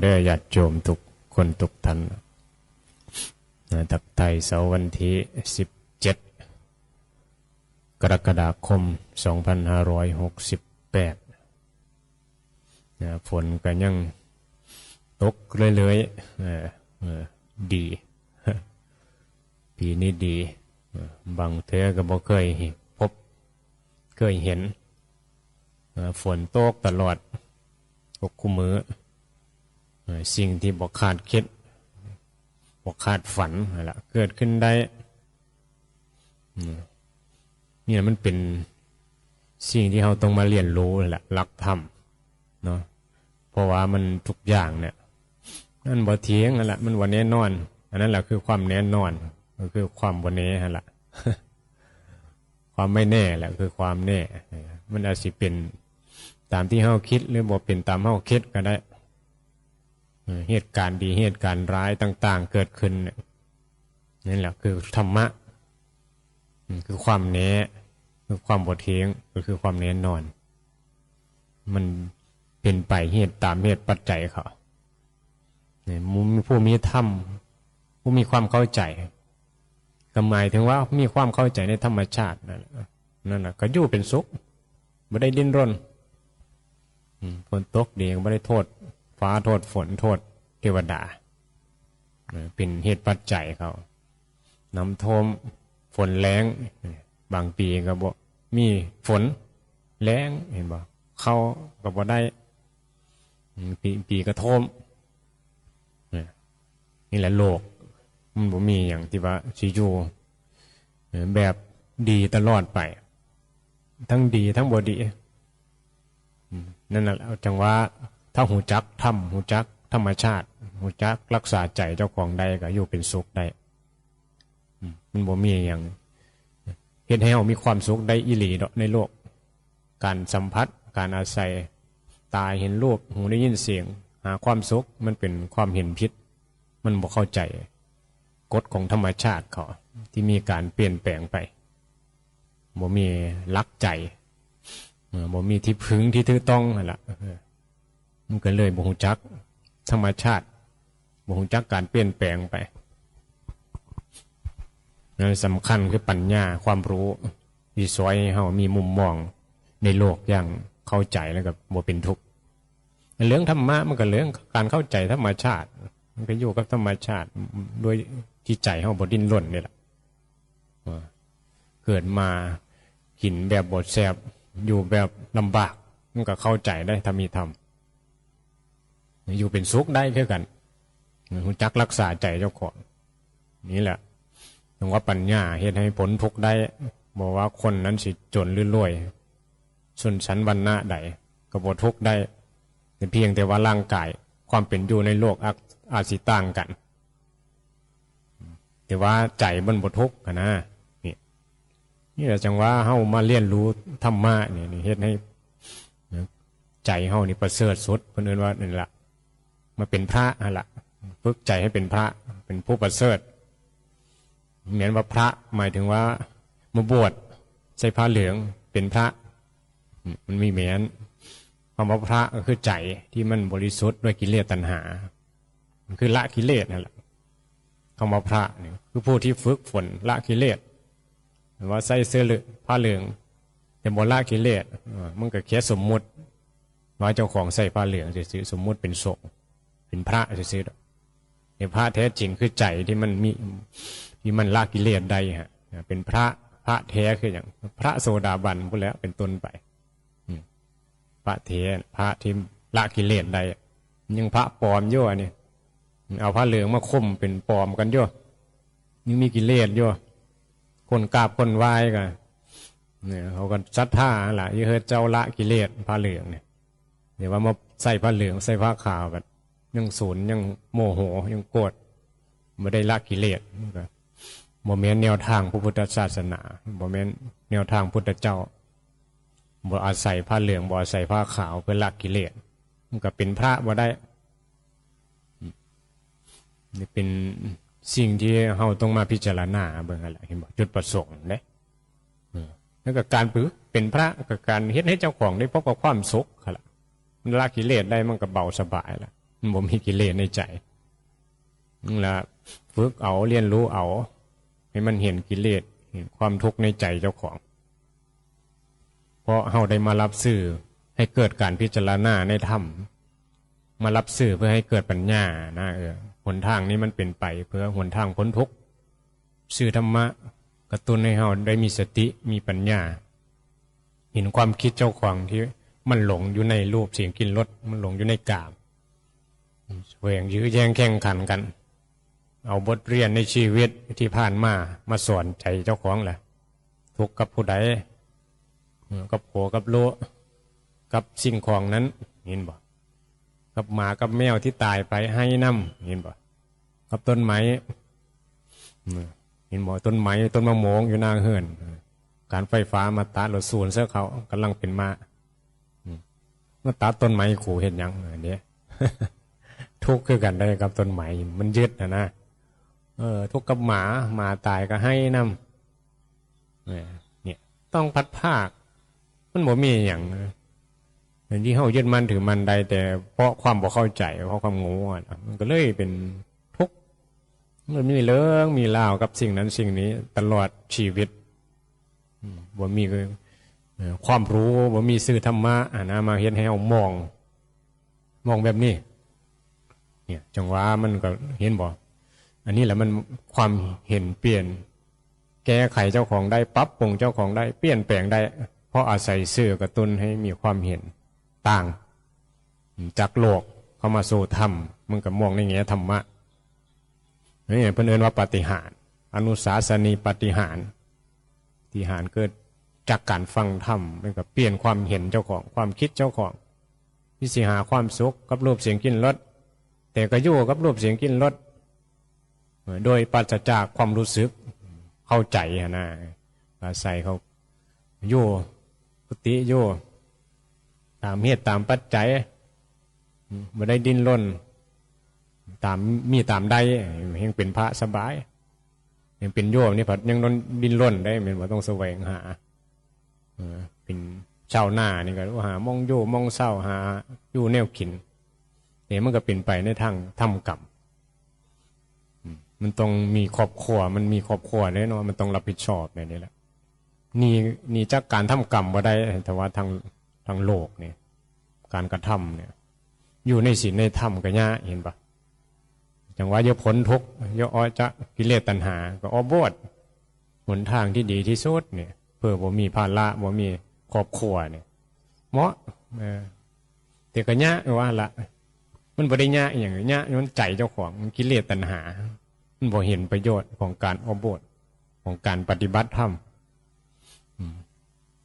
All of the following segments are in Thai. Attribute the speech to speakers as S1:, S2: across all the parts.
S1: เด้อญาติโยมทุกคนทุกท่านนะทักไทยเสาร์วันที่ 17 กรกฎาคม 2568นะฝนก็ยังตกเรื่อยๆเออเออดี ปีนี้ดี บางเทอก็บ่เคยพบเคยเห็นฝนตกตลอดตกคู่มือ สิ่งที่บอกคาดคิดบอกคาดฝันนั่นแหละเกิดขึ้นได้เนี่ยมันเป็นสิ่งที่เราต้องมาเรียนรู้แหละรักธรรมเนาะเพราะว่ามันทุกอย่างเนี่ยนั่นบ่เทียงนั่นแหละมันวันแน่นอน อันนั้นแหละคือความแน่นอนก็คือความวันแน่นั่นแหละความไม่แน่แหละคือความแน่ มันอาจสิเป็นตามที่เฮาคิดหรือบ่เป็นตามเฮาคิดก็ได้ เหตุการณ์ดีเหตุการณ์ร้ายต่าง ๆ เกิดขึ้นนี่ยนั่นแหละคือธรรมะคือความแน่คือความบทเทงก็คือความแน่นอน มันเป็นไปเหตุตามเหตุปัจจัยเขาเนี่ยมุมผู้มีธรรมผู้มีความเข้าใจก็หมายถึงว่ามีความเข้าใจในธรรมชาตินั่นแหละนั่นแหละก็อยู่เป็นสุขไม่ได้ดิ้นรนฝนตกดีก็ไม่ได้โทษ ฟ้าโทษฝนโทษเทวดา เป็นเหตุปัจจัยเขาน้ำท่วมฝนแรงบางปีก็บอกมีฝนแรงเห็นบ่เข้าก็บ่ได้ปีปีก็ท่วมนี่แหละโลก มันบ่มีอย่างที่ว่าสิอยู่แบบดีตลอดไป ทั้งดีทั้งบ่ดีนั่นแหละจังว่า ถ้าหูจักทำหูจัก ธรรมชาติหูจักรักษาใจเจ้าของได้ก็อยู่เป็นสุขได้มันบ่มีอย่างเฮ็ดให้เรามีความสุขได้อีหลีดอกในโลก การสัมผัส การอาศัย ตาเห็นรูปหูได้ยินเสียง หาความสุขมันเป็นความเห็นผิดมันบ่เข้าใจกฎของธรรมชาติเขาที่มีการเปลี่ยนแปลงไปบ่มีลักใจบ่มีที่พึงที่ถือต้องนั่นแหละ มันก็เลยบ่ฮู้จัก ธรรมชาติบ่ฮู้จักการเปลี่ยนแปลงไปนั่นสำคัญคือปัญญาความรู้ที่สวยเฮามีมุมมองในโลกอย่างเข้าใจแล้วก็บ่เป็นทุกข์เรื่องธรรมะมันก็เรื่องการเข้าใจธรรมชาติ มันก็อยู่กับธรรมชาติโดยที่ใจเฮาบ่ดิ้นรนนี่แหละเกิดมากินแบบบดแสบอยู่แบบลำบาก มันก็เข้าใจได้ถ้ามีธรรม อยู่เป็นสุขได้เท่ากันคุณจักรักษาใจเจ้าของนี่แหละถึงว่าปัญญาเหตุให้ผลทุกได้บอกว่าคนนั้นสิจนหรือรวยชนชั้นวรรณะใดก็บทุกได้แต่เพียงแต่ว่าร่างกายความเป็นอยู่ในโลกอาจอาจสิต่างกัน แต่ว่าใจมันบทุกกันนะนี่แหละจังว่าเฮามาเรียนรู้ธรรมะนี่เฮ็ดให้ใจเฮานี่ประเสริฐสุดเพิ่นเอิ้นว่านี่แหละ มาเป็นพระนั่นล่ะฝึกใจให้เป็นพระเป็นผู้ประเสริฐเหมือนว่าพระหมายถึงว่ามาบวชใส่ผ้าเหลืองเป็นพระ มันมีเหมือนคำว่าพระก็คือใจที่มันบริสุทธิ์ด้วยกิเลสตัณหา มันคือละกิเลสนั่นแหละคำว่าพระนี่คือผู้ที่ฝึกฝนละกิเลสหรือว่าใส่เสื้อเหลืองผ้าเหลืองแต่โบรากิเลสมันก็แค่สมมุติว่าเจ้าของใส่ผ้าเหลืองซื้อสมมุติเป็นสงฆ์ เป็นพระซื้อๆในพระแท้จริงคือใจที่มันมีที่มันละกิเลสได้ฮะเป็นพระพระแท้คืออย่าง พระโสดาบันพูดแล้วเป็นต้นไปพระเทพระที่ละกิเลสได้ยังพระปลอมโย่เนี่ยเอาผ้าเหลืองมาคุมเป็นปลอมกันโย่ยังมีกิเลสโย่คนกราบคนไหว้กันเนี่ยเขาก็ซัดท่าแหละยี่เฮเจ้าละกิเลสผ้าเหลืองเนี่ยเดี๋ยวว่ามาใส่ผ้าเหลืองใส่ผ้าขาวกัน ยังศูนยังโมโหยังโกรธไม่ได้ละกิเลสก็โมเมนแนวทางพระพุทธศาสนาโมเมนแนวทางพุทธเจ้าบ่อาศัยผ้าเหลืองบ่อาศัยผ้าขาวเพื่อละกิเลสมันก็เป็นพระบ่ได้นี่เป็นสิ่งที่เราต้องมาพิจารณาเบิ่งอะไรเห็นบอกจุดประสงค์เนี่ยแล้วก็การปึกเป็นพระกับการเฮ็ดให้เจ้าของได้พบกับความสุขค่ะละมันละกิเลสได้มันก็เบาสบายละ บ่มีกิเลสในใจนั่นละฝึกเอาเรียนรู้เอา ให้มันเห็นกิเลสเห็นความทุกข์ในใจเจ้าของ เพราะเฮาได้มารับสื่อให้เกิดการพิจารณาในธรรมมารับสื่อเพื่อให้เกิดปัญญานะเออหนทางนี้มันเป็นไป เพื่อหนทางพ้นทุกข์สื่อธรรมะกระตุ้นให้เฮาได้มีสติมีปัญญา เห็นความคิดเจ้าของที่มันหลงอยู่ในรูปเสียงกลินรสมันหลงอยู่ในกาม แหวงยื้อแย่งแข่งขันกัน เอาบทเรียนในชีวิตที่ผ่านมามาสอนใจเจ้าของแหละทุกข์กับผู้ใดกับโผกับโลกกับสิ่งของนั้นเห็นบ่กับหมากับแมวที่ตายไปให้น้ำเห็นบ่กับต้นไม้เห็นบ่ต้นไม้ต้นมะม่วงอยู่หนาเฮือนการไฟฟ้ามาตัดรถสูนเสื้อเขากำลังเป็นมาอมาตัดต้นไม้ขู่เห็นยังอันเนี้ย ทุกข์คือกันได้กับต้นไม้มันยึดนะนะเออ ทุกข์กับหมาหมาตายก็ให้น้ำเนี่ย ต้องพัดภาค มันบ่มีอย่างอย่างที่เขายึดมันถือมันใดแต่เพราะความบ่เข้าใจ เพราะความโง่มันก็เลยเป็นทุกข์มันมีเรื่องมีราวกับสิ่งนั้นสิ่งนี้ ตลอดชีวิตบ่มีเอ่อความรู้บ่มีสื่อธรรมะอะนะมาเห็นให้เอามอง มองแบบนี้ เนี่ย จังหวะมันก็เห็นบ่อันนี้แหละมันความเห็นเปลี่ยน แก้ไขเจ้าของได้ปรับปรุงเจ้าของได้เปลี่ยนแปลงได้ เพราะอาศัยเสื่อกระตุ้นให้มีความเห็นต่าง จากโลกเข้ามาสู่ธรรมมันก็มองในแง่ธรรมะนี่เพื่อนเอินว่าปฏิหาร อนุสาสนีปฏิหารปฏิหารเกิดจากการฟังธรรมมันก็เปลี่ยนความเห็นเจ้าของความคิดเจ้าของวิสิหาความสุขกับรูปเสียงกินรส แต่ก็อยู่กับรูปเสียงกินรสโดยปราศจากความรู้สึกเข้าใจอะนะอาศัยเขาโย่ปติโย่ตามเหตุตามปัจจัยม่ได้ดิ้นรนตามมีตามใดยังเป็นพระสบายยังเป็นโยมนี่ผัดยังนนดิ้นรนได้เหมือนว่าต้องแสวงหาเป็นชาวหน้านี่ก็หามองโยมองเศร้าหาอยู่แนวกิน เนี่ยมันก็เป็นไปในทางทำกรรมมันต้องมีครอบครัว มันมีครอบครัวแน่นอนมันต้องรับผิดชอบในนี้แหละนี่นี่จากการทำกรรมว่าได้แต่ว่าทางทางโลกเนี่ย การกระทำเนี่ย อยู่ในศีลในธรรมก็ยะเห็นปะจังว่าเยอะผลทุกเยอะอ้อจะกิเลสตัณหา ก็อ้อบวดหนทางที่ดีที่สุดเนี่ย เพื่อบ่มีภาระบ่มีครอบครัวเนี่ยเหมาะเออแต่ก็ยะว่าละ มันบ่ได้ยะอย่างเงี้ยมันใจเจ้าของมันกิเลสตัณหา มันบ่เห็นประโยชน์ของการอบบทของการปฏิบัติธรรม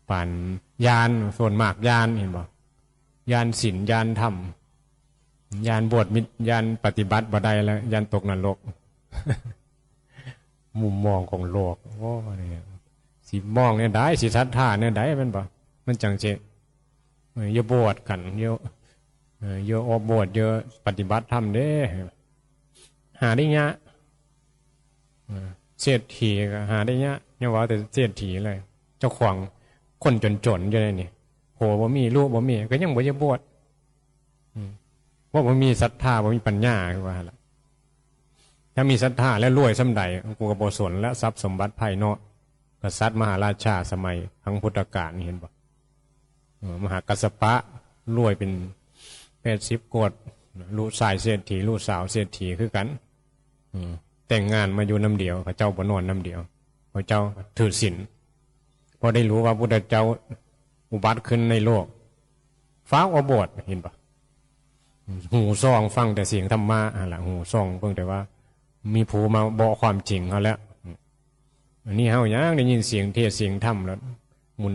S1: ป่านยานส่วนมากยานเห็นบ่ยานศีลยานธรรมยานบวชมิตรยานปฏิบัติบ่ได้แล้วยานตกนรกมุมมองของโลกโอ้เนี่ยสิมองเนี่ยได้สิทัดท่าเนี่ยได้เป็นบ่มันจังเจเยอะบวชกันเยอะ เยอะอบบวชเยอะปฏิบัติธรรมเด้ หาได้ยะเศรษฐีก็หาได้ยะเนี่ยว่าแต่เศรษฐีเลย เจ้าของคนจนๆอยู่เลยนี่โหบ่มีลูกบ่มี ก็ยังบ่จะบวชว่าบ่มีศรัทธาบ่มีปัญญาคือว่าล่ะถ้ามีศรัทธาและรวยสำใดกูก็บ่สนและทรัพย์สมบัติภายนอกกษัตริย์มหาราชาสมัยครั้งพุทธกาลเห็นบ่มหากัสปะรวยเป็น แปดสิบกดลูกชายเศรษฐีลูกสาวเศรษฐีคือกันแต่งงานมาอยู่น้ำเดียวพระเจ้าบนอนน้ำเดียวพระเจ้าถือศีลพอได้รู้ว่าพุทธเจ้าอุบัติขึ้นในโลก ฟ้าอบวชเห็นปะหูซองฟังแต่เสียงธรรมะอะไรหูซองเพิ่งแต่ว่า มีผู้มาบอกความจริงเขาแล้วอันนี้เฮายังได้ยินเสียงเทศเสียงธรรมแล้ว มุน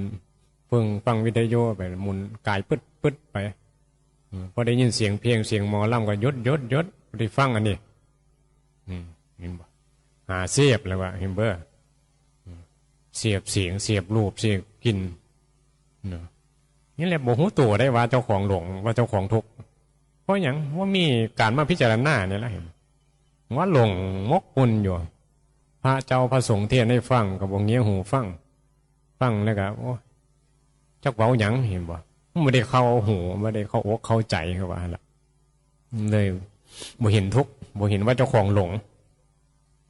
S1: เพิ่งฟังวิทยุไป มุนกายปึ๊ดปึ๊ดไป พอได้ยินเสียงเพลงเสียงหมอลำก็ยศยศยศได้ฟังอันนี้เห็นบ่หาเสียบแล้วว่าเห็นเบอร์เสียบเสียงเสียบรูปเสียบกินนี่แหละโมหูตัวได้ว่าเจ้าของหลงว่าเจ้าของทุกข์เพราะอย่างว่ามีการมาพิจารณาเนี่ยแล้วเห็นว่าหลงมกปุ่นอยู่ พระเจ้าพระสงฆ์เทศให้ฟังกับวงเงี้ยหูฟังฟังแล้วก็โอ้จักเบาหยังเห็นบ่ ไม่ได้เข้าหูไม่ได้เข้าอกเข้าใจเขาว่าละเลยบ่เห็นทุกบ่เห็นว่าเจ้าของหลง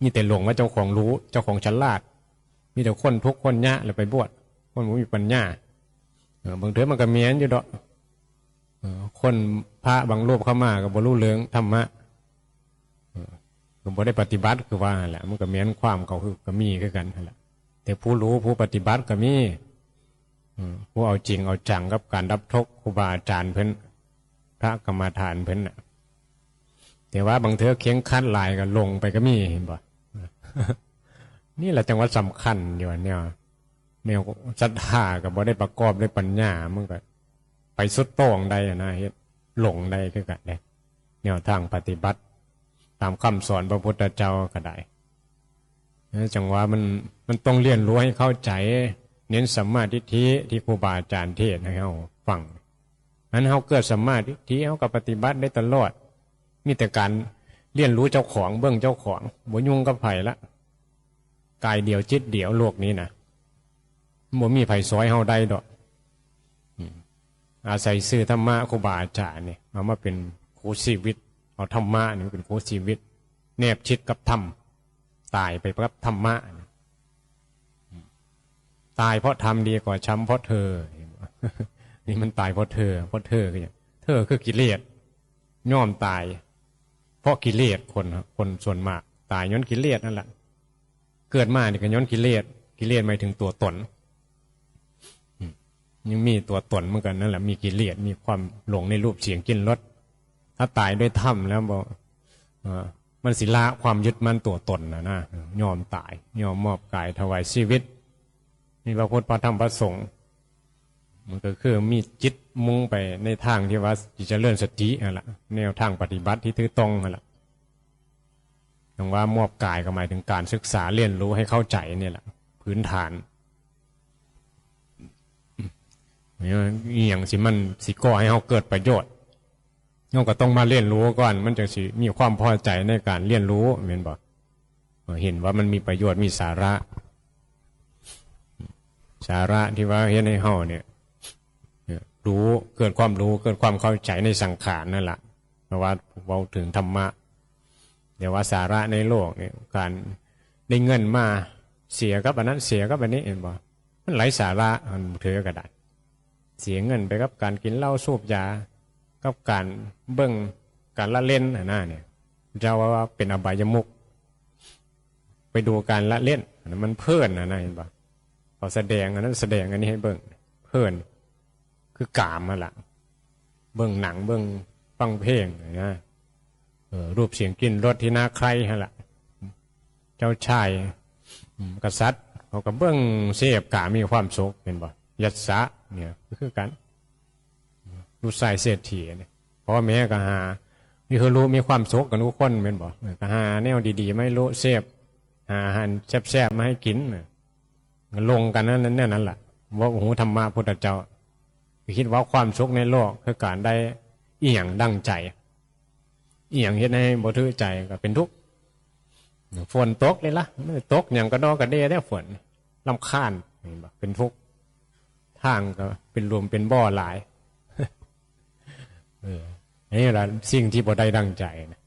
S1: มีแต่หลงว่าเจ้าของรู้ เจ้าของฉลาด มีแต่คนทุกคนยะเลยไปบวชคนบ่มีปัญญาเออบางเทอมันก็เมียนอยู่ดอกคนพระบางรูปเข้ามาก็บ่รู้เรื่องธรรมะก็บ่ได้ปฏิบัติคือว่าแหละมันก็เมียนความเขาคือก็มีคือกันแหละแต่ผู้รู้ผู้ปฏิบัติก็มี ผู้เอาจริงเอาจังกับการรับทกครูบาอาจารย์เพิ่นพระกรรมฐานเพิ่นน่ะแต่ว่าบางเทอเคียงคัดลายก็ลงไปก็มีเห็นบ่นี่แหละจังหวัดสำคัญอยู่อันเนี่ยแนวศรัทธากับบ่ได้ประกอบด้วยปัญญามันก็ ไปสุดโต่งได้นะเฮ็ดหลงได้คือกันได้แนวทางปฏิบัติ ตามคำสอนพระพุทธเจ้าก็ได้จังหว่ามันมันต้องเรียนรู้ให้เข้าใจ เน้นสัมมาทิฏฐิที่ครูบาอาจารย์เทศน์ให้เราฟังนั้นเขาเกิดสัมมาทิฏฐิเขาก็ปฏิบัติได้ตลอด มีแต่การเรียนรู้เจ้าของเบื้องเจ้าของบ่ยุ่งกับไผ่ละกายเดียวจิตเดียวโลกนี้นะบ่มีไผ่ซอยเฮาได้ดอกอาศัยซื้อธรรมะครูบาอาจารย์เนี่ยเอามาเป็นครูชีวิต เอาธรรมะนี่เป็นครูชีวิต แนบชิดกับธรรมตายไปกับธรรมะ ตายเพราะทำดีกว่าช้ำเพราะเธอ นี่มันตายเพราะเธอ เพราะเธอคือเธอคือกิเลสย่อมตาย เพราะกิเลสคนครับคนส่วนมาก ตายย้อนกิเลสนั่นแหละเกิดมาเนี่ยก็ย้อนกิเลสกิเลสหมายถึงตัวตนยังมีตัวตนเหมือนกันนั่นแหละมีกิเลสมีความหลงในรูปเสียงกลินรสถ้าตายด้วยถ้ำแล้วบอกมันสิละความยึดมั่นตัวตนนะนะยอมตายยอมมอบกายถวายชีวิต นี่พระพุทธพระธรรมพระสงฆ์มันก็คือมีจิตมุ่งไปในทางที่ว่าจิตเจริญสตินั่นแหละแนวทางปฏิบัติที่ถือตรงนั่นแหละอย่างว่ามอบกายก็หมายถึงการศึกษาเรียนรู้ให้เข้าใจเนี่ยแหละพื้นฐานเนี่ยอย่างสิมันสิก่อให้เขาเกิดประโยชน์เราก็ต้องมาเรียนรู้ก่อน มันจะสิมีความพอใจในการเรียนรู้เห็นบอกเห็นว่ามันมีประโยชน์มีสาระ สาระที่ว่าเห็นในเฮาเนี่ยรู้เกิดความรู้เกิดความเข้าใจในสังขารนั่นแหละเพราะว่าเราถึงธรรมะเดี๋ยวว่าสาระในโลกเนี่ยการได้เงินมาเสียกับอันนั้นเสียกับอันนี้เห็นบ่มันไหลสาระมันถือกระดาษเสียเงินไปกับการกินเหล้าสูบยากับการเบิ้งการละเล่นหน่ะนะเนี่ยเจ้าว่าเป็นอบายมุกไปดูการละเล่นมันเพลินนะนะเห็นบ่ เขาแสดงอันนั้นแสดงอันนี้ให้เบิ้งเพลินคือกามมาละเบื้องหนังเบื้องฟังเพลงนะรูปเสียงกินรสที่น่าใครฮะละเจ้าชายกษัตริย์เขาก็เบื้องเสพกามีความสุขเห็นบ่ยัดสะเนี่ยคือกันรู้ใส่เศรษฐีเนี่ยเพราะแม่ก็หามีคือรู้มีความสุขกันทุกคนเป็นบ่ก็หาแนวดีๆไม่รู้เสพหาอาหารแซ่บๆมาให้กินน่ะ ลงกันนั่นนั่นนั่นแหละว่าโอ้โหธรรมะพุทธเจ้าคิดว่าความสุขในโลกคือการได้อีหยังดังใจอีหยังเฮ็ดให้บ่ถือใจก็เป็นทุกข์ฝนตกเลยละไม่ได้ตกอย่างก็ดอกกระเดได้ฝนลำคาญเห็นบ่เป็นทุกข์ทางก็เป็นรวมเป็นบ่อหลายเอออันนี้แหละสิ่งที่บ่ได้ดังใจนะ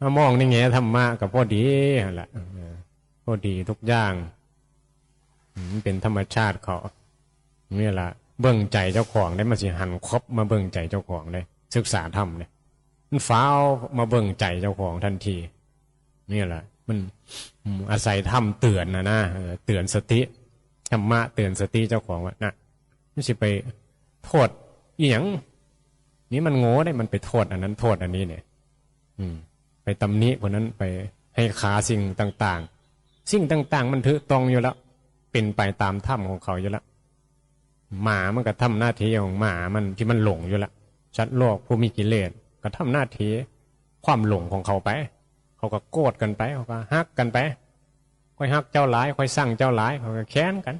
S1: มามองในแง่ธรรมะกับพอดีแหละ เออพอดีทุกอย่างเป็นธรรมชาติเขาเนี่ยละเบิ่งใจเจ้าของได้มาสิหันครบมาเบิ่งใจเจ้าของเลยศึกษาธรรมเนี่ยมันฟ้าวมาเบิ่งใจเจ้าของทันทีนี่แหละมันอาศัยธรรมเตือนนะนะเออเตือนสติธรรมะเตือนสติเจ้าของว่านะไม่ใช่ไปโทษอีหยังนี่มันโง่ได้มันไปโทษอันนั้นโทษอันนี้เนี่ย อืม ไปตำหนิคนนั้นไปให้ขาสิ่งต่าง ๆ สิ่งต่าง ๆ มันถือตรงอยู่แล้ว เป็นไปตามธรรมของเขาอยู่แล้วหมามันก็ทำหน้าที่ของหมามันที่มันหลงอยู่และชัดโลกผู้มีกิเลสก็ทำหน้าที่ความหลงของเขาไป เขาก็โกรธกันไปเขาก็ฮักกันไปค่อยฮักเจ้าหลายค่อยสั่งเจ้าหลายเขาก็แค้นกัน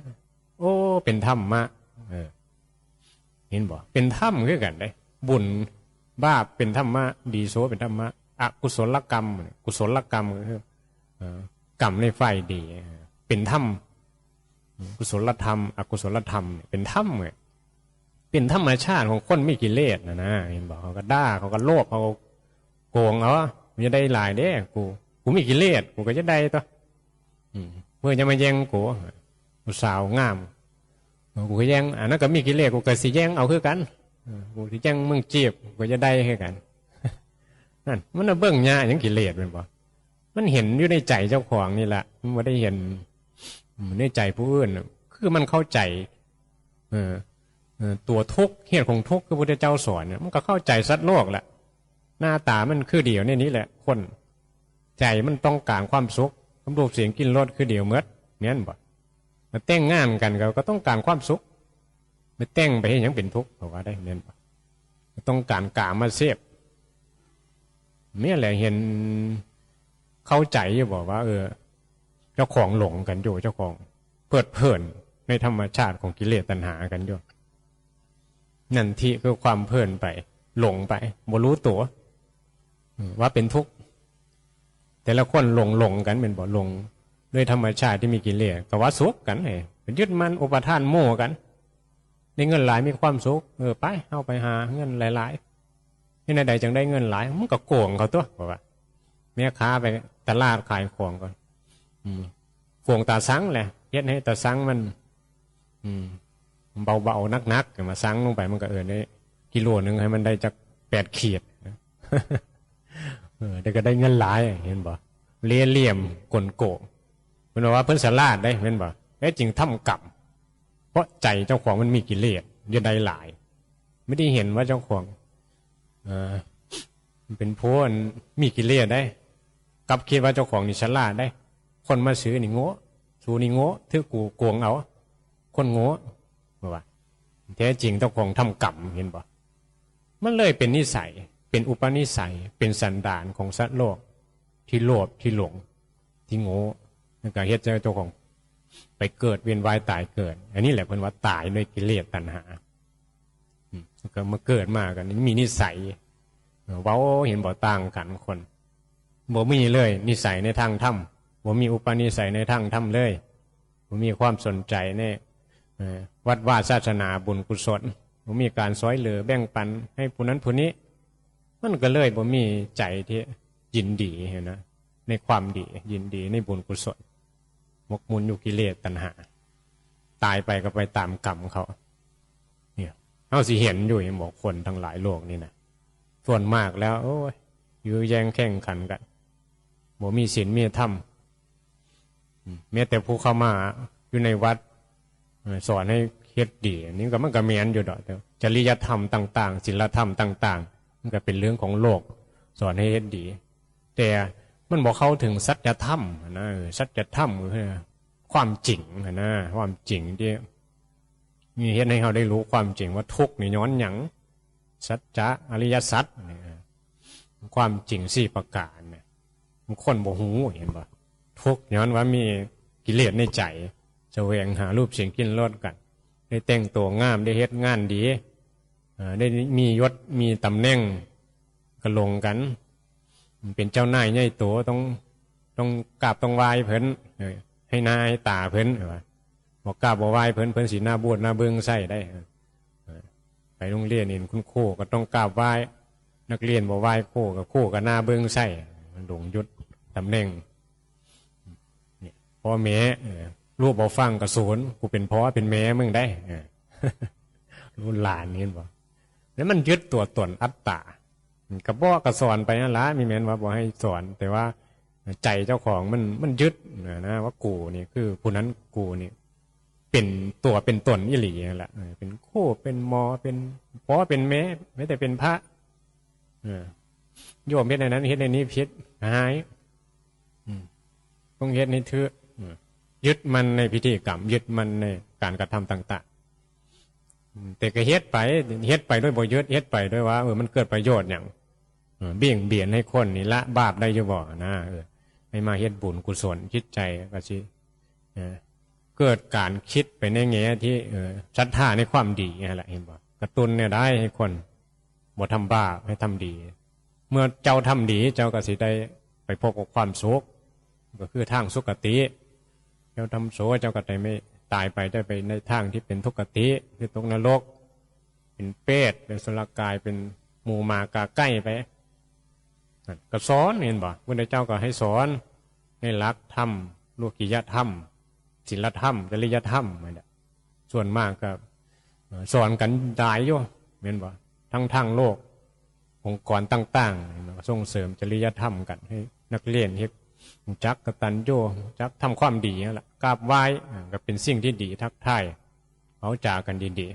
S1: โอ้ เป็นธรรมะเออเห็นบ่เป็นธรรมคือกันเลยบุญบาปเป็นธรรมะ ดีโซเป็นธรรมะอกุศลกรรม กุศลกรรมก็คืออ่อ กรรมในไฟดี เป็นธรรมกุศลธรรม อกุศลธรรม เป็นธรรมเลยเป็นธรรมชาติของคนไม่กิเลสนะนะเห็นบอกเขาก็ด่าเขาก็โลภเขาก็โกงเอามันจะได้หลายเด้กูกูมีกิเลสกูก็จะได้ตัวอืมเพื่อจะมาแย่งกูกูสาวงามกูก็แย่งอันนั้นก็มีกิเลสกูก็สิแย่งเอาคือกันกูสิแย่งมึงจีบกูจะได้คือกันนั่นมันน่ะเบิ่งหญ้าอย่างกิเลสเป็นบ่ มันเห็นอยู่ในใจเจ้าของนี่แหละมันไม่ได้เห็นในใจผู้อื่นคือมันเข้าใจเออเออตัวทุกข์เหตุของทุกข์คือพระพุทธเจ้าสอนเนี่ยมันก็เข้าใจสัตว์โลกแหละหน้าตามันคือเดียวในนี้แหละ คนใจมันต้องการความสุขคำรูปเสียงกินรสคือเดียวเมื่อเนี้ยบ่มาแต่งงานกันก็ต้องการความสุขไม่แต่งไปให้ยังเป็นทุกข์บอกว่าได้เนี้ยบ่ต้องการกามาเสพเนี่ยแหละเห็น เข้าใจอยู่บอกว่า เออ เจ้าของหลงกันอยู่เจ้าของเปิดเพลินในธรรมชาติของกิเลสตัณหากันอยู่นันทิคือความเพลินไป หลงไปบ่รู้ตัวว่าเป็นทุกข์แต่ละคนหลงหลงกันเป็นบ่หลงด้วยธรรมชาติที่มีกิเลสก็ว่าสุขกันเลยเป็นยึดมันอุปทานโม่กันได้เงินหลายมีความสุขเออไปเอาไปหาเงินหลายๆที่ไหนใดจังได้เงินหลายมันก็โกงเขาตัวบอกว่า แม่ค้าไปตลาดขายของก่อนอืมโกงตาสังแหละเฮ็ดให้ตาสังมันอืมเบาๆนักๆมาซังลงไปมันก็เออได้กิโลหนึ่งให้มันได้จากแปดขีดเออได้ก็ได้เงินหลายเห็นบ่เลี้ยเหลี่ยมกลโกงเพิ่นบอกว่าเพิ่นสลาดได้เห็นบ่แท้จริงทำกรรมเพราะใจเจ้าของมันมีกิเลสเยอะได้หลาย ไม่ได้เห็นว่าเจ้าของ เออเป็นผู้อันมีกิเลสได้ กับคิดว่าเจ้าของนี่ฉลาดได้ คนมาซื้อนี่โง่สูนี่โง่ถือกูโกงเอา คนโง่บอกว่าแท้จริงเจ้าของทำกรรมเห็นบ่มันเลยเป็นนิสัย เป็นอุปนิสัย เป็นสันดานของสัตว์โลก ที่โลภที่หลง ที่โง่นั่นก็เฮ็ดให้เจ้าของ ไปเกิดเวียนว่ายตายเกิด อันนี้แหละเพิ่นว่าตายด้วยกิเลสตัณหาอืมก็มาเกิดมากันมีนิสัยเว้าเห็นบ่ต่างกันคน บ่มีเลย นิสัยในทางธรรมบ่มีอุปนิสัยในทางธรรมเลยบ่มีความสนใจในวัดว่าศาสนาบุญกุศลผมมีการซอยเหลือแบ่งปันให้ผู้นั้นผู้นี้ มันก็เลยผมมีใจที่ยินดีเห็นนะในความดียินดีในบุญกุศลมกมุนอยู่กิเลสตัณหา ตายไปก็ไปตามกรรมเขาเนี่ยเอาสิเห็นอยู่ยังบอกคนทั้งหลายโลกนี่นะส่วนมากแล้ว โอ้ยยื้อแย่งแข่งขันกัน บ่มีศีลมีธรรมอืมแม้แต่ผู้เข้ามาอยู่ในวัดสอนให้เฮ็ดดีนนี้ก็มันก็เมียนอยู่ดอกแต่จริยธรรมต่าง ๆศีลธรรมต่าง ๆ มันก็เป็นเรื่องของโลก สอนให้เฮ็ดดี แต่มันบอกเข้าถึงสัจธรรมนะสัจธรรมคือความจริงนะความจริงที่มีเฮ็ดให้เขาได้รู้ความจริงว่าทุกข์นี่ย้อนหยังสัจจะอริยสัจความจริงสี่ประการเนี่ย มันคนบ่หูเห็นบ่ทุกย้อนว่ามีกิเลสในใจจะแสวงหารูปเสียงกินรสกัน ได้แต่งตัวงามได้เฮ็ดงานดีได้มียศมีตำแหน่งก็ลงกัน เป็นเจ้านายใหญ่โตต้องต้องกราบต้องไหว้เพิ่นให้นายตาเพิ่นเออบอกกราบบอกไหว้เพิ่นเพิ่นสีหน้าบวชหน้าเบิ้งใส่ได้ไปโรงเรียนนี่คุณครูก็ต้องกราบไหว้นักเรียนบอกไหว้ครูกับครูกับหน้าเบิ้งใส่มันหลงยศ ตำแหน่งพ่อแม่เออรูปบอฟังกระสูนกูเป็นพ่อเป็นแม่มึงได้รุ่นหลานนี่บอกแล้วมันยึดตัวตนอัตตากับบอกกระสอนไปนั่นละมีแม้นว่าบอกให้สอน แต่ว่าใจเจ้าของมันมันยึดนะว่ากูนี่คือผู้นั้นกูนี่เป็นตัวเป็นตนอิหลีนั่นแหละเป็นโคเป็นหมอเป็นพ่อเป็นแม่ไม่แต่เป็นพระโยมเฮ็ดในนั้นเฮ็ดในนี้พิษหาย ต้องเฮ็ดในเถือยึดมันในพิธีกรรม ยึดมันในการกระทำต่าง ๆ แต่ก็เฮ็ดไปเฮ็ดไปด้วยบ่ยึดเฮ็ดไปด้วยว่าเออมันเกิดประโยชน์อย่างเบี่ยงเบียนให้คนนี่ละบาปได้อยู่บ่นะเออให้มาเฮ็ดบุญกุศลคิดใจก็สิเออเกิดการคิดไปในแง่ที่เออศรัทธาในความดีนั่แหละเห็นบ่กระตุ้นเนี่ยได้ให้คนบ่ทำบาปให้ทำดี เมื่อเจ้าทำดี เจ้าก็สิได้ไปพบกับความสุข ก็คือทางสุคติเจ้าทำโสเจ้าก็ได้ไม่ตายไปได้ไปในทางที่เป็นทุกติคือตกนรก เป็นเป็ดเป็นสุรกายเป็นหมูหมากาไก่ไปก็สอนเห็นบ่พระเจ้าก็ให้สอนให้รักธรรมโลกิยธรรมศีลธรรมจริยธรรมนั่แส่วนมากก็สอนกันหลายอยู่เห็นบ่ทั้งทั้งโลกองค์กรต่างๆส่งเสริมจริยธรรมกันให้นักเรียนเฮ็ด จักกตันโยจักทำความดีนั่นแหละกราบไหว้ก็เป็นสิ่งที่ดีทักทายเขาจากันดี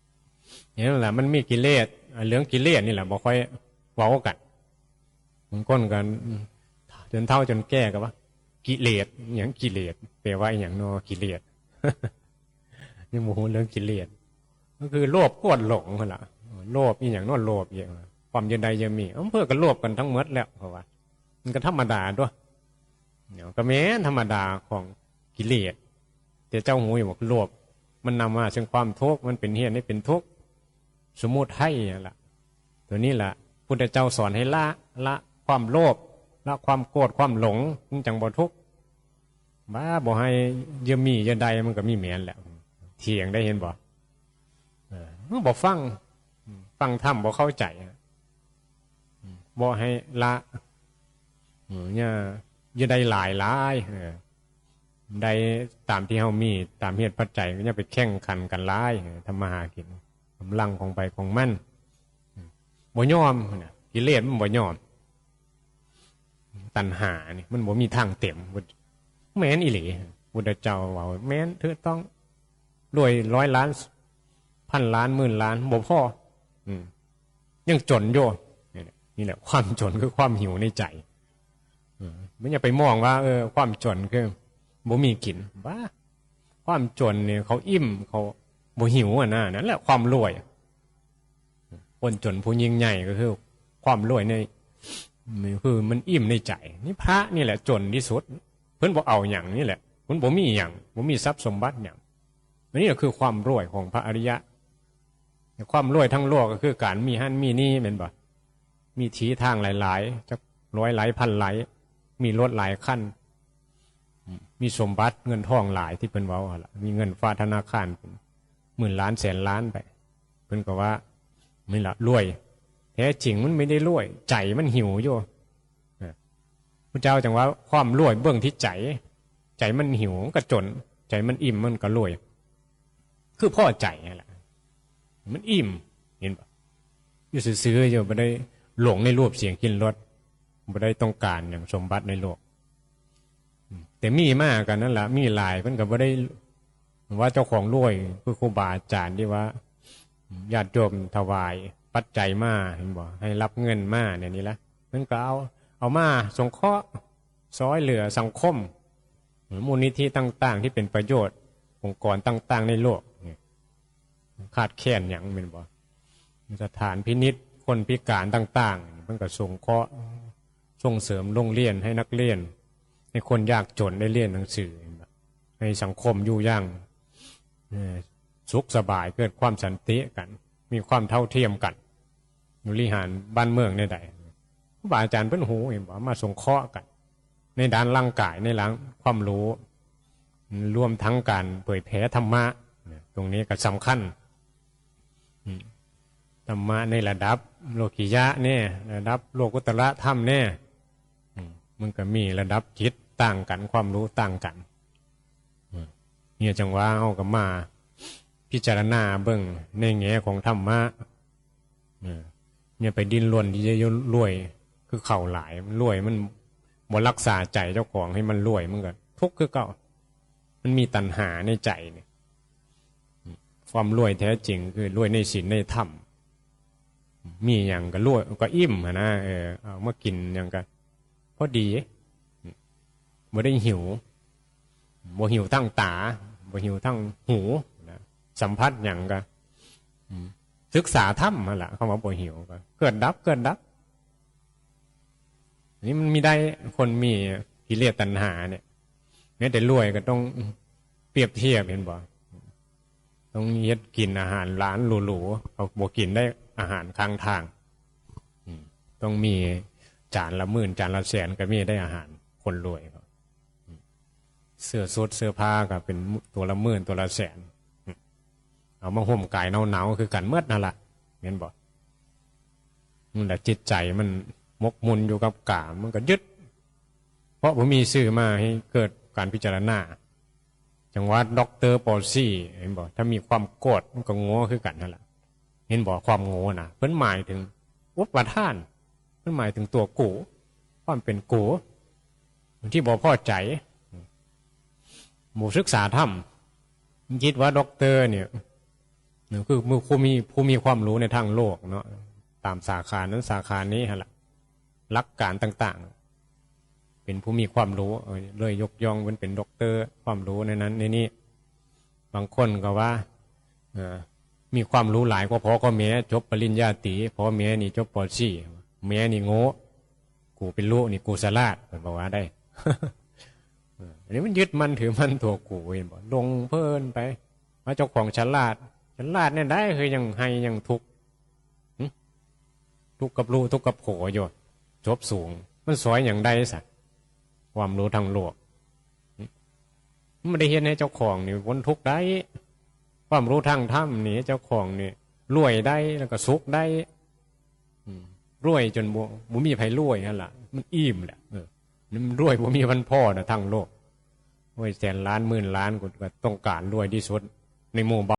S1: ๆนี่แหละมันมีกิเลสเรื่องกิเลสนี่แหละบ่ค่อยเว้ากันมันก้นกันจนเท่าจนแก่กันว่า กิเลสอย่างกิเลสแปลว่าอย่างนอกิเลสนี่โมโหเรื่องกิเลสก็คือโลภโกรธหลงคนละโลภอีอย่างนอโลภอย่างความเย็นใดยังมีอำเภอก็โลภกันทั้งหมดแล้วเพราะว่า มันก็ธรรมดาด้วย เดี๋ยวก็แม้ธรรมดาของกิเลสแต่เจ้าหูบอกโลภมันนำมาซึ่งความทุกข์มันเป็นเหตุให้เป็นทุกข์สมมุติให้ละตัวนี้แหละพุทธเจ้าสอนให้ละละความโลภละความโกรธความหลงมันจังบ่ทุกข์บ้าบอกให้เยมีเยอะใดมันก็มีเหมือนแหละเถียงได้เห็นบ่เออบอกฟัง ฟังธรรมบอกเข้าใจบอกให้ละเนี่ย ยอะใดหลายหลายได้ตามที่เฮามี ตามเหตุปัจจัยก็จะไปแข่งขันกันร้ายทำมาหากินกำลังของไปของมันบ่ยอมนะกิเลสมันบ่ยอม ตัณหานี่มันบ่มีทางเต็มแม้นอิหลีบุตรเจ้าว่าแม้นเธอต้องรวยร้อยล้าน พันล้านหมื่นล้านบ่พออืมยังจนโยนี่แหละ ความจนคือความหิวในใจ ไม่อย่าไปมองว่าเออความจนคือบ่มีกินบ้าความจนเนี่ยเขาอิ่มเขาบ่หิวอะนะนั่นแหละความรวยคนจนผู้ยิ่งใหญ่ก็คือ ความรวยในคือมันอิ่มในใจ นี่พระนี่แหละจนที่สุด เพิ่นบอกเอาอย่างนี้แหละเพิ่นบอกมีอย่างผมมีทรัพย์สมบัติอย่างนี่ก็คือความรวยของพระอริยะความรวยทั้งโลกก็คือการมีหั่นมีนี่เป็นบ่มีทีทางหลาย ๆจะร้อยหลายพันหลาย มีรถหลายขั้น มีสมบัติเงินทองหลายที่เป็นเว้าละมีเงินฟ้าธนาคารเป็นหมื่นล้านแสนล้านไปเพิ่นก็ว่าไม่ละรวย แท้จริงมันไม่ได้รวย ใจมันหิวอยู่พระเจ้าจังว่าความรวยเบื้องที่ใจ ใจมันหิวก็จน ใจมันอิ่มมันก็รวย คือพ่อใจนี่แหละมันอิ่มเห็นปะอยู่ซื้อๆอยู่ไม่ได้หลงในรูปเสียงกินรส ไม่ได้ต้องการอย่างสมบัติในโลก แต่มีมากกันนั่นแหละมีหลายเพิ่นก็บ่ได้ว่าเจ้าของรวยคือครูบาอาจารย์ที่ว่าญาติโยมถวาย ปัจจัยมาเห็นบ่ให้รับเงินมาเนี่ยนี่ละเพิ่นก็เอาเอามาสงเคราะห์ซอยเหลือสังคมมูลนิธิต่าง ๆ ที่เป็นประโยชน์ องค์กรต่าง ๆ ในโลกขาดแคลนอย่างเป็นบ่สถานพินิษคนพิการต่างๆเพิ่นก็สงเคราะห์ ส่งเสริมโรงเรียนให้นักเรียน ให้คนยากจนได้เรียนหนังสือให้สังคมอยู่ย่างสุขสบายเกิดความสันติกัน มีความเท่าเทียมกันบริหารบ้านเมืองในใดครูบาอาจารย์เป็นหูเห็นบอกมาสงเคราะห์กัน ในด้านร่างกายในหลังความรู้รวมทั้งการเผยแผ่ธรรมะตรงนี้ก็สำคัญธรรมะในระดับโลกิยะเนี่ยระดับโลกุตระธรรมเนี่ย มันก็มีระดับจิตต่างกันความรู้ต่างกันเนี่ยจังว่าเอากับมา พิจารณาเบิ่งในแง่ของธรรมะเนี่ยไปดิ้นรนที่จะรวย คือเข่าหลายมันรวยมันบ่รักษาใจเจ้าของให้มันรวยมันก็ทุกข์คือเก่ามันมีตัณหาในใจเนี่ยความรวยแท้จริง คือรวยในศีลในธรรมมีอย่างก็รวยก็อิ่มนะเออเอามากินอย่างก็ พอดีบ่ได้หิวบ่หิวทั้งตาบ่หิวทั้งหูนะสัมผัสอย่างก็ศึกษาธรรมมาละเขาว่าบ่หิวก็เกิดดับเกิดดับ นี่มันมีได้คนมีกิเลสตัณหาเนี่ยแม้แต่รวยก็ต้องเปรียบเทียบเห็นบ่ต้องเย็ดกินอาหารร้านหรูๆเขาบอกกินได้อาหารข้างทางต้องมี จานละหมื่นจานละแสนก็มีได้อาหารคนรวยครับเสื้อสดเสื้อผ้าก็เป็นตัวละหมื่นตัวละแสนเอามาห่มกายหนาวๆคือกันเมื่อนั่นแหละเห็นบอกนั่นแหละจิตใจมันมกมุนอยู่กับกามมันก็ยึด เพราะผมมีสื่อมาให้เกิดการพิจารณา จังหวัดด็อกเตอร์ปอลซี่เห็นบอกถ้ามีความโกรธมันก็โง่คือกันนั่นแหละเห็นบอกความโง่นะเพิ่นหมายถึงอุปทาน เพิ่นหมายถึงตัวกูความเป็นกูที่บอกพ่อใจ หมู่ศึกษาธรรมคิดว่าด็อกเตอร์เนี่ยคือผู้มีผู้มีความรู้ในทางโลกเนาะตามสาขานั้นสาขานี้ฮะละหลักการต่าง ๆ เป็นผู้มีความรู้เลยยกย่องมันเป็นด็อกเตอร์ความรู้ในนั้นในนี้บางคนก็ว่ามีความรู้หลายกว่าพอก็เมียจบปริญญาตรีพอเมียนี่จบปอชี่ เมียนี่โง่กูเป็นลูกนี่กูสลาดเป็นบอกว่าได้อันนี้มันยึดมันถือมันตัวกูเห็นบ่ลงเพลินไปมาเจ้าของฉลาดฉลาดเนี่ยได้คือยังให้ยังทุกข์ทุกข์กับรู้ทุกข์กับโขอยู่จบสูง มันสวยอย่างใดสักความรู้ทางโลกมันไม่ได้เห็นให้เจ้าของนี่พ้นทุกข์ได้ ความรู้ทางธรรมนี่เจ้าของนี่รวยได้แล้วก็สุขได้ รวยจนบ่บ่มีไผรวยนั่นล่ะ มันอิ่มแหละเออนี่มันรวยผมมีวันพ่อนะทั้งโลกรวยแสนล้านหมื่นล้านก็ต้องการรวยที่สุดในหมู่บ้าน